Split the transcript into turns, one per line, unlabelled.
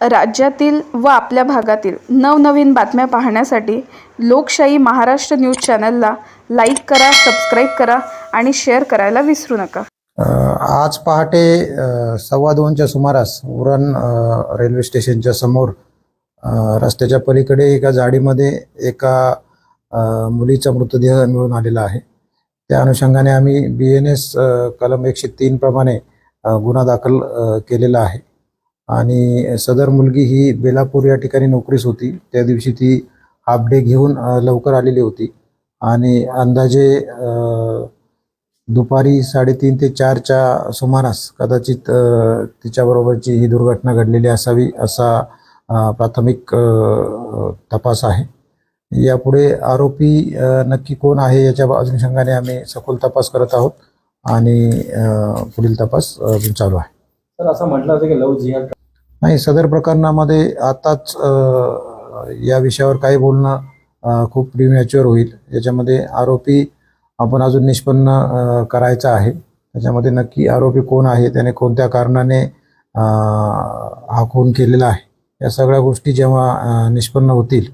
राज्यातील व आपल्या भागातील नवनवीन बातम्या पाहण्यासाठी लोकशाही महाराष्ट्र न्यूज चॅनलला लाईक करा सबस्क्राईब करा आणि शेअर करायला विसरू नका.
आज पहाटे सव्वा दोनच्या सुमारास उरण रेल्वे स्टेशनच्या समोर रस्त्याच्या पलीकडे एका जाडीमध्ये एका मुलीचा मृतदेह मिळून आलेला आहे. त्या अनुषंगाने आम्ही बी एन एस कलम एकशे तीन प्रमाणे गुन्हा दाखल केलेला आहे. आणि सदर मुलगी ही बेलापूर या ठिकाणी नोकरीस होती. त्या दिवशी ती हाफ डे घेऊन लवकर आलेली होती. आणि अंदाजे दुपारी साडेतीन ते चारच्या सुमारास कदाचित तिच्याबरोबरची ही दुर्घटना घडलेली असावी असा प्राथमिक तपास आहे. यापुढे आरोपी नक्की कोण आहे याच्या अनुषंगाने आम्ही सखोल तपास करत आहोत. आणि पुढील तपास चालू आहे.
तर असं म्हटलं होतं की लव जिहाद
नाही सदर प्रकरणामध्ये आताच या विषयावर काही बोलणं खूप प्रिमॅच्युअर होईल. याच्यामध्ये आरोपी आपण अजून निष्पन्न करायचा आहे. त्याच्यामध्ये नक्की आरोपी कोण आहे त्याने कोणत्या कारणाने हा खून केलेला आहे या सगळ्या गोष्टी जेव्हा निष्पन्न होतील